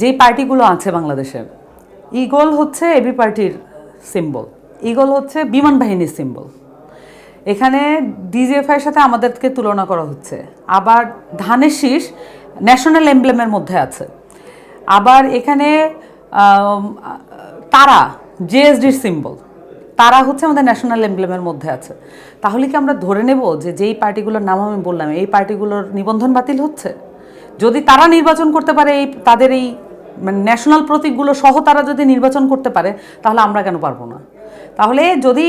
যেই পার্টিগুলো আছে বাংলাদেশের ইগল হচ্ছে এবি পার্টির সিম্বল ইগল হচ্ছে বিমান বাহিনীর সিম্বল এখানে ডিজিএফআইয়ের সাথে আমাদেরকে তুলনা করা হচ্ছে। আবার ধানের শীষ ন্যাশনাল এমব্লেমের মধ্যে আছে। আবার এখানে তারা জেএসডির সিম্বল তারা হচ্ছে আমাদের ন্যাশনাল এমব্লেমের মধ্যে আছে। তাহলে কি আমরা ধরে নেব যে যেই পার্টিগুলোর নাম আমি বললাম, এই পার্টিগুলোর নিবন্ধন বাতিল হচ্ছে? যদি তারা নির্বাচন করতে পারে এই, তাদের এই মানে ন্যাশনাল প্রতীকগুলো সহ তারা যদি নির্বাচন করতে পারে, তাহলে আমরা কেন পারব না? তাহলে যদি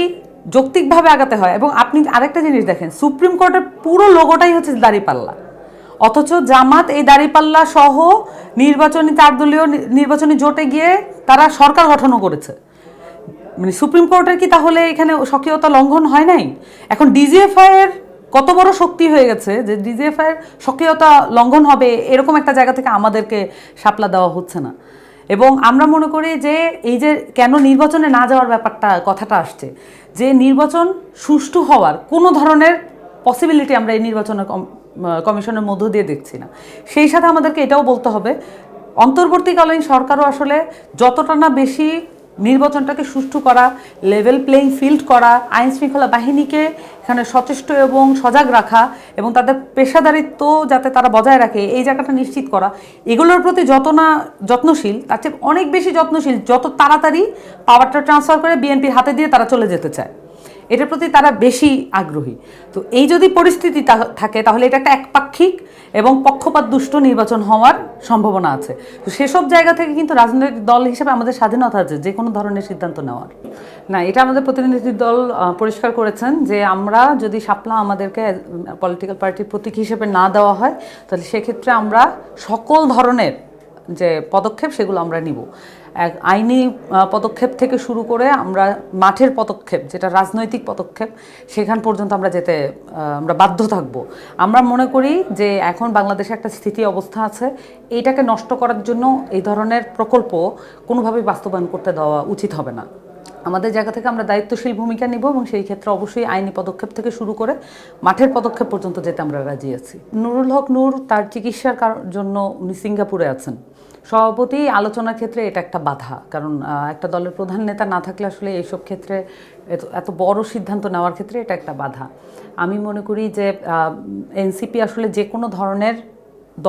যৌক্তিকভাবে আগাতে হয়, এবং আপনি আরেকটা জিনিস দেখেন, সুপ্রিম কোর্টের পুরো লোগোটাই হচ্ছে দাঁড়িপাল্লা। অথচ জামাত এই দাঁড়িপাল্লা সহ নির্বাচনী চার দলীয় নির্বাচনী জোটে গিয়ে তারা সরকার গঠনও করেছে। মানে সুপ্রিম কোর্টের কি তাহলে এখানে স্বকীয়তা লঙ্ঘন হয় নাই? এখন ডিজিএফআই এর কত বড় শক্তি হয়ে গেছে যে ডিজিএফআই এর স্বকীয়তা লঙ্ঘন হবে এরকম একটা জায়গা থেকে আমাদেরকে সাপলা দেওয়া হচ্ছে না। এবং আমরা মনে করি যে এই যে কেন নির্বাচনে না যাওয়ার ব্যাপারটা, কথাটা আসছে, যে নির্বাচন সুষ্ঠু হওয়ার কোনো ধরনের পসিবিলিটি আমরা এই নির্বাচনের কমিশনের মধ্য দিয়ে দেখছি না। সেই সাথে আমাদেরকে এটাও বলতে হবে, অন্তর্বর্তীকালীন সরকারও আসলে যতটা না বেশি নির্বাচনটাকে সুষ্ঠু করা লেভেল প্লেইং ফিল্ড করা আইন শৃঙ্খলা বাহিনীকে এখানে সচেষ্ট এবং সজাগ রাখা এবং তাদের পেশাদারিত্ব যাতে তারা বজায় রাখে, এই জায়গাটা নিশ্চিত করা। এগুলোর প্রতি যত না যত্নশীল, তার চেয়ে অনেক বেশি যত্নশীল যত তাড়াতাড়ি পাওয়ারটা ট্রান্সফার করে বিএনপির হাতে দিয়ে তারা চলে যেতে চায়। এটার প্রতি তারা বেশি আগ্রহী। তো এই যদি পরিস্থিতি থাকে, তাহলে এটা একটা একপাক্ষিক এবং পক্ষপাত দুষ্ট নির্বাচন হওয়ার সম্ভাবনা আছে। তো সেসব জায়গা থেকে কিন্তু রাজনৈতিক দল হিসেবে আমাদের স্বাধীনতা আছে, যে কোনো ধরনের সিদ্ধান্ত নেওয়ার। না, এটা আমাদের প্রতিনিধি দল পরিষ্কার করেছেন যে আমরা যদি শাপলা আমাদেরকে পলিটিক্যাল পার্টির প্রতীক হিসেবে না দেওয়া হয়, তাহলে সেক্ষেত্রে আমরা সকল ধরনের যে পদক্ষেপ, সেগুলো আমরা নিব। এক আইনি পদক্ষেপ থেকে শুরু করে আমরা মাঠের পদক্ষেপ, যেটা রাজনৈতিক পদক্ষেপ, সেখান পর্যন্ত আমরা যেতে আমরা বাধ্য থাকব। আমরা মনে করি যে এখন বাংলাদেশে একটা স্থিতি অবস্থা আছে এইটাকে নষ্ট করার জন্য এই ধরনের প্রকল্প কোনোভাবেই বাস্তবায়ন করতে দেওয়া উচিত হবে না। আমাদের জায়গা থেকে আমরা দায়িত্বশীল ভূমিকা নিব এবং সেই ক্ষেত্রে অবশ্যই আইনি পদক্ষেপ থেকে শুরু করে মাঠের পদক্ষেপ পর্যন্ত যেতে আমরা রাজি আছি। নুরুল হক নূর তার চিকিৎসার জন্য উনি সিঙ্গাপুরে আছেন। সভাপতি আলোচনার ক্ষেত্রে এটা একটা বাধা, কারণ একটা দলের প্রধান নেতা না থাকলে আসলে এইসব ক্ষেত্রে এত বড় সিদ্ধান্ত নেওয়ার ক্ষেত্রে এটা একটা বাধা। আমি মনে করি যে এনসিপি আসলে যে কোনো ধরনের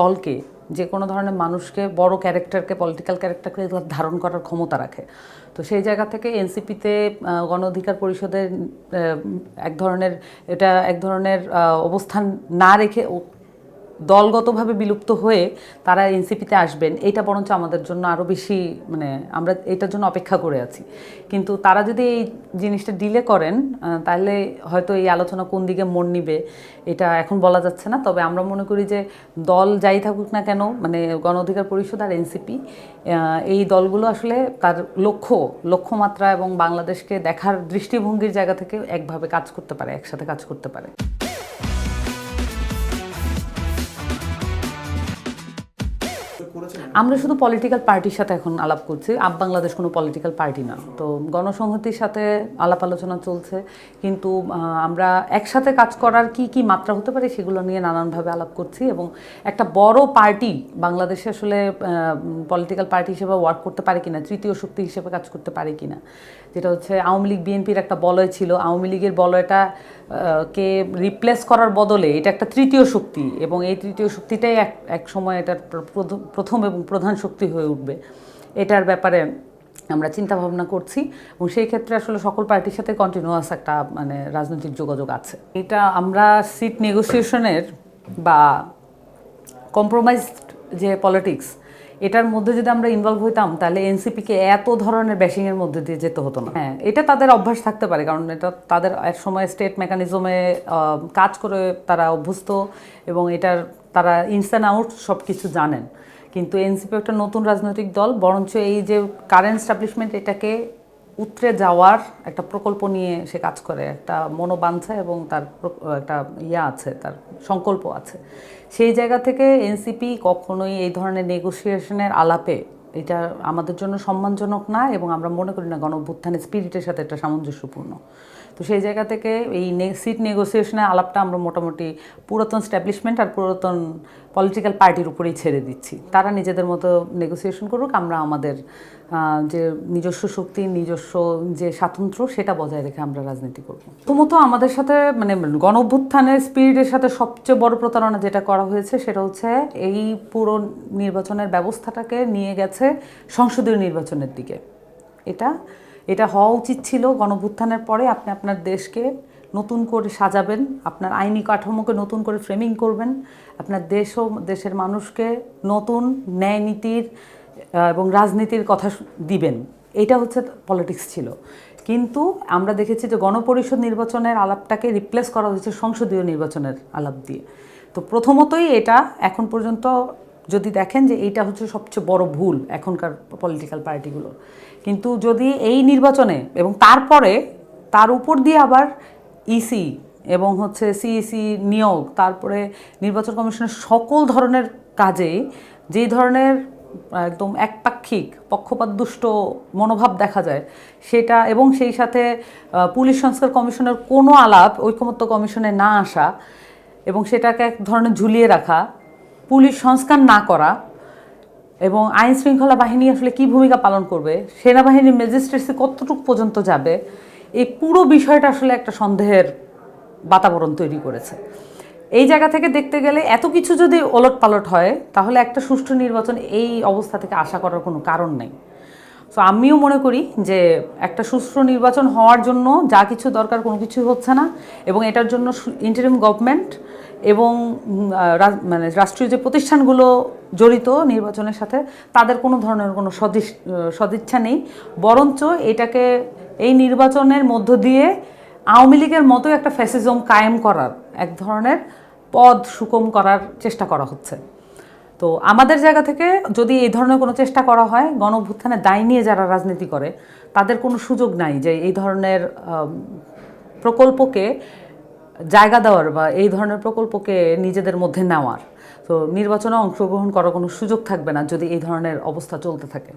দলকে যে কোনো ধরনের মানুষকে, বড় ক্যারেক্টারকে পলিটিক্যাল ক্যারেক্টারকে ধারণ করার ক্ষমতা রাখে। তো সেই জায়গা থেকে এনসিপিতে গণ অধিকার পরিষদের এক ধরনের, এটা এক ধরনের অবস্থান না রেখে দলগতভাবে বিলুপ্ত হয়ে তারা এনসিপিতে আসবেন, এটা বরঞ্চ আমাদের জন্য আরও বেশি মানে আমরা এটার জন্য অপেক্ষা করে আছি। কিন্তু তারা যদি এই জিনিসটা ডিলে করেন তাহলে হয়তো এই আলোচনা কোন দিকে মন নিবে, এটা এখন বলা যাচ্ছে না। তবে আমরা মনে করি যে দল যাই থাকুক না কেন মানে গণ অধিকার পরিষদ আর এনসিপি এই দলগুলো আসলে তার লক্ষ্য, লক্ষ্যমাত্রা এবং বাংলাদেশকে দেখার দৃষ্টিভঙ্গির জায়গা থেকে একভাবে কাজ করতে পারে, একসাথে কাজ করতে পারে। আমরা শুধু পলিটিক্যাল পার্টির সাথে এখন আলাপ করছি। আপ বাংলাদেশ কোনো পলিটিক্যাল পার্টি না। তো গণসংহতির সাথে আলাপ আলোচনা চলছে। কিন্তু আমরা একসাথে কাজ করার কি কি মাত্রা হতে পারে সেগুলো নিয়ে নানানভাবে আলাপ করছি এবং একটা বড় পার্টি বাংলাদেশে আসলে পলিটিক্যাল পার্টি হিসেবে ওয়ার্ক করতে পারে কিনা, তৃতীয় শক্তি হিসেবে কাজ করতে পারে কিনা, যেটা হচ্ছে আওয়ামী লীগ, বিএনপির একটা বলয় ছিল। আওয়ামী লীগের বলয়টা কে রিপ্লেস করার বদলে এটা একটা তৃতীয় শক্তি এবং এই তৃতীয় শক্তিটাই এক এক সময় এটার প্র- প্রথম- প্রথম এবং প্রধান শক্তি হয়ে উঠবে। এটার ব্যাপারে আমরা চিন্তা ভাবনা করছি এবং সেই ক্ষেত্রে আসলে সকল পার্টির সাথে কন্টিনিউয়াস একটা মানে রাজনৈতিক যোগাযোগ আছে। এটা আমরা সিট নেগোসিয়েশনের বা কম্প্রোমাইজড যে পলিটিক্স এটার মধ্যে যদি আমরা ইনভলভ হইতাম, তাহলে এনসিপিকে এত ধরনের ব্যাশিংয়ের মধ্যে দিয়ে যেতে হতো না। হ্যাঁ এটা তাদের অভ্যাস থাকতে পারে, কারণ এটা তাদের এক সময় স্টেট মেকানিজমে কাজ করে তারা অভ্যস্ত এবং এটার তারা ইনস্ট্যান্ট আউট সব কিছু জানেন। কিন্তু এনসিপি একটা নতুন রাজনৈতিক দল, বরঞ্চ এই যে কারেন্ট স্টাবলিশমেন্ট এটাকে উতরে যাওয়ার একটা প্রকল্প নিয়ে সে কাজ করে। একটা মনোবাঞ্ছা এবং তার একটা ইয়া আছে, তার সংকল্প আছে। সেই জায়গা থেকে এনসিপি কখনোই এই ধরনের নেগোসিয়েশনের আলাপে এটা আমাদের জন্য সম্মানজনক না এবং আমরা মনে করি না গণ স্পিরিটের সাথে এটা সামঞ্জস্যপূর্ণ। তো সেই জায়গা থেকে এই সিট নেগোসিয়েশনের আলাপটা আমরা মোটামুটি পুরাতন স্ট্যাবলিশমেন্ট আর পুরাতন পলিটিক্যাল পার্টির উপরেই ছেড়ে দিচ্ছি। তারা নিজেদের মতো নেগোসিয়েশন করুক, আমরা আমাদের যে নিজস্ব শক্তি, নিজস্ব যে স্বাতন্ত্র্য, সেটা বজায় রেখে আমরা রাজনীতি করব। প্রথমত আমাদের সাথে মানে গণ অভ্যুত্থানের স্পিরিটের সাথে সবচেয়ে বড় প্রতারণা যেটা করা হয়েছে, সেটা হচ্ছে এই পুরো নির্বাচনের ব্যবস্থাটাকে নিয়ে গেছে সংসদীয় নির্বাচনের দিকে। এটা এটা হওয়া উচিত ছিল গণভুত্থানের পরে আপনি আপনার দেশকে নতুন করে সাজাবেন, আপনার আইনি কাঠামোকে নতুন করে ফ্রেমিং করবেন, আপনার দেশ ও দেশের মানুষকে নতুন ন্যায় নীতির এবং রাজনীতির কথা দিবেন। এটা হচ্ছে পলিটিক্স ছিল। কিন্তু আমরা দেখেছি যে গণপরিষদ নির্বাচনের আলাপটাকে রিপ্লেস করা হয়েছে সংসদীয় নির্বাচনের আলাপ দিয়ে। তো প্রথমতই এটা এখন পর্যন্ত যদি দেখেন যে এইটা হচ্ছে সবচেয়ে বড় ভুল এখনকার পলিটিক্যাল পার্টিগুলোর কিন্তু যদি এই নির্বাচনে এবং তারপরে তার উপর দিয়ে আবার ইসি এবং হচ্ছে সিইসি নিয়োগ, তারপরে নির্বাচন কমিশনের সকল ধরনের কাজে যেই ধরনের একদম একপাক্ষিক পক্ষপাতদুষ্ট মনোভাব দেখা যায়, সেটা এবং সেই সাথে পুলিশ সংস্কার কমিশনের কোনো আলাপ ঐকমত্য কমিশনে না আসা এবং সেটাকে এক ধরনের ঝুলিয়ে রাখা, পুলিশ সংস্কার না করা এবং আইন শৃঙ্খলা বাহিনী আসলে কি ভূমিকা পালন করবে, সেনাবাহিনীর ম্যাজিস্ট্রেসি কতটুকু পর্যন্ত যাবে এই পুরো বিষয়টা আসলে একটা সন্দেহের বাতাবরণ তৈরি করেছে। এই জায়গা থেকে দেখতে গেলে এত কিছু যদি ওলট পালট হয়, তাহলে একটা সুষ্ঠু নির্বাচন এই অবস্থা থেকে আশা করার কোনো কারণ নেই। তো আমিও মনে করি যে একটা সুষ্ঠু নির্বাচন হওয়ার জন্য যা কিছু দরকার কোনো কিছু হচ্ছে না এবং এটার জন্য ইন্টারিম গভর্নমেন্ট এবং মানে রাষ্ট্রীয় যে প্রতিষ্ঠানগুলো জড়িত নির্বাচনের সাথে, তাদের কোনো ধরনের কোনো সদিচ্ছা নেই। বরঞ্চ এটাকে এই নির্বাচনের মধ্য দিয়ে আওয়ামী লীগের মতো একটা ফ্যাসিজম কায়েম করার, এক ধরনের পদ সুকম করার চেষ্টা করা হচ্ছে। তো আমাদের জায়গা থেকে যদি এই ধরনের কোনো চেষ্টা করা হয় গণ দায় নিয়ে যারা রাজনীতি করে, তাদের কোনো সুযোগ নাই যে এই ধরনের প্রকল্পকে জায়গা দেওয়ার বা এই ধরনের প্রকল্পকে নিজেদের মধ্যে নেওয়ার। তো নির্বাচনে অংশগ্রহণ করার কোনো সুযোগ থাকবে না যদি এই ধরনের অবস্থা চলতে থাকে।